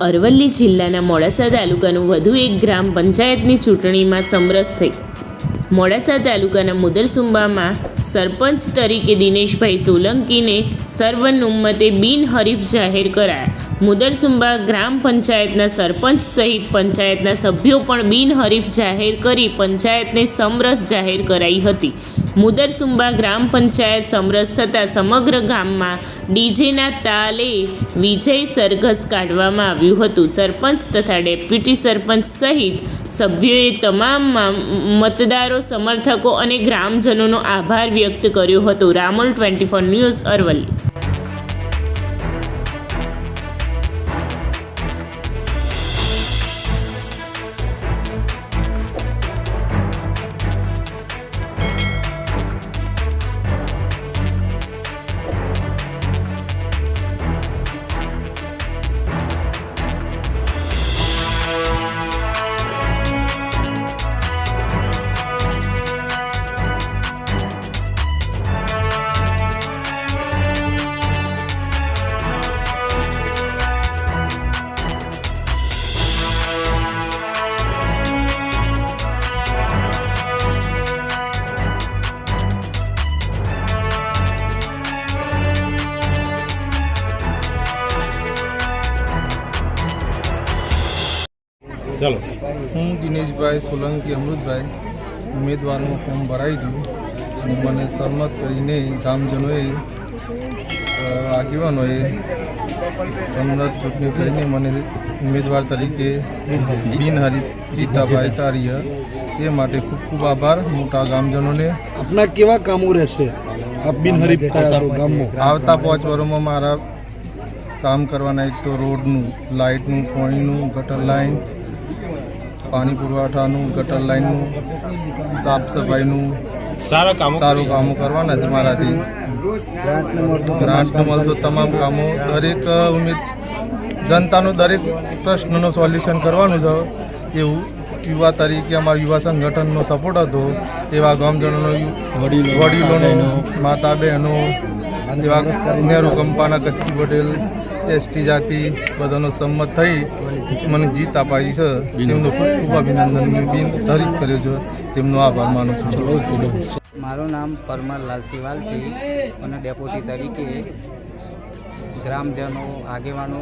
અરવલ્લી જિલ્લાના મોડાસા તાલુકાનું વધુ એક ગ્રામ પંચાયતની ચૂંટણીમાં સમરસ થઈ. મોડાસા તાલુકાના મુદરસુંબામાં સરપંચ તરીકે દિનેશભાઈ સોલંકીને સર્વનુમતે બિનહરીફ જાહેર કરાયા. મુદરસુંબા ગ્રામ પંચાયતના સરપંચ સહિત પંચાયતના સભ્યો પણ બિનહરીફ જાહેર કરી પંચાયતને સમરસ જાહેર કરાઈ હતી. મુદરસુંબા ગ્રામ પંચાયત સમરસ થતાં સમગ્ર ગામમાં ડીજેના તાલે વિજય સરઘસ કાઢવામાં આવ્યું હતું. સરપંચ તથા ડેપ્યુટી સરપંચ સહિત સભ્યોએ તમામ મતદારો, સમર્થકો અને ગ્રામજનોનો આભાર વ્યક્ત કર્યો હતો. Ramol twenty four news Aravalli. ચાલો. હું દિનેશભાઈ સોલંકી અમૃતભાઈ ઉમેદવારનું ફોર્મ ભરાઈ ગયું. અને મને સહમત કરીને ગામજનોએ આગેવાનોએ સન્મત ચૂંટણી કરીને મને ઉમેદવાર તરીકે બિનહરીફ જીતાભાઈ તારીય તે માટે ખૂબ ખૂબ આભાર. મોટા ગામજનોને આપના કેવા કામો રહેશે? આપ બિનહરીફ ગામમાં. આવતા પાંચ વર્ષમાં મારા કામ કરવાના એક તો રોડનું લાઇટનું પાણીનું ગટર લાઇન પાણી પુરવઠાનું ગટર લાઇનનું સાફ સફાઈનું સારા કામો સારું કામો કરવાના છે મારાથી. ગ્રાન્ટ મળતો તમામ કામો. દરેક ઉમેદ જનતાનો દરેક પ્રશ્નનો સોલ્યુશન કરવાનું છે. એવું યુવા તરીકે અમારા યુવા સંગઠનનો સપોર્ટ હતો. એવા ગામજનોનો વડીલોનો માતા બહેનો એવા નહેરુ કંપાના કચ્છી પટેલ એસટી જાતિ બધાનો સંમત થઈ મને જીત અપાવી છે. તેમનો ખૂબ ખૂબ અભિનંદન. બિન ધરિત કર્યો છે. તેમનો આભાર માનું છું. મારું નામ પરમાર લાલસી છે અને ડેપ્યુટી તરીકે ગ્રામજનો આગેવાનો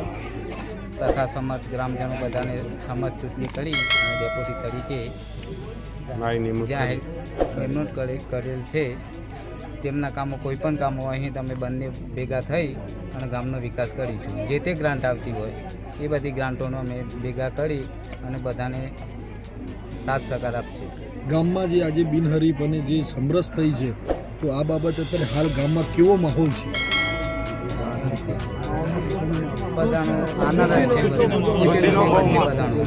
તથા સમર્થ ગ્રામજનો બધાને સમર્થ ચૂંટણી કરી અને ડેપ્યુટી તરીકે જાહેર નિમણૂક કરેલ છે. તેમના કામો કોઈ પણ કામો અહીં તમે બંને ભેગા થઈ અને ગામનો વિકાસ કરીશું. જે તે ગ્રાન્ટ આવતી હોય એ બધી ગ્રાન્ટોનો અમે ભેગા કરી અને બધાને સાથ સહકાર આપશું ગામમાં જે આજે બિનહરીફ અને જે સમરસ થઈ છે તો આ બાબત અત્યારે હાલ ગામમાં કેવો માહોલ છે? બધાનો આનંદ છે બધાનો.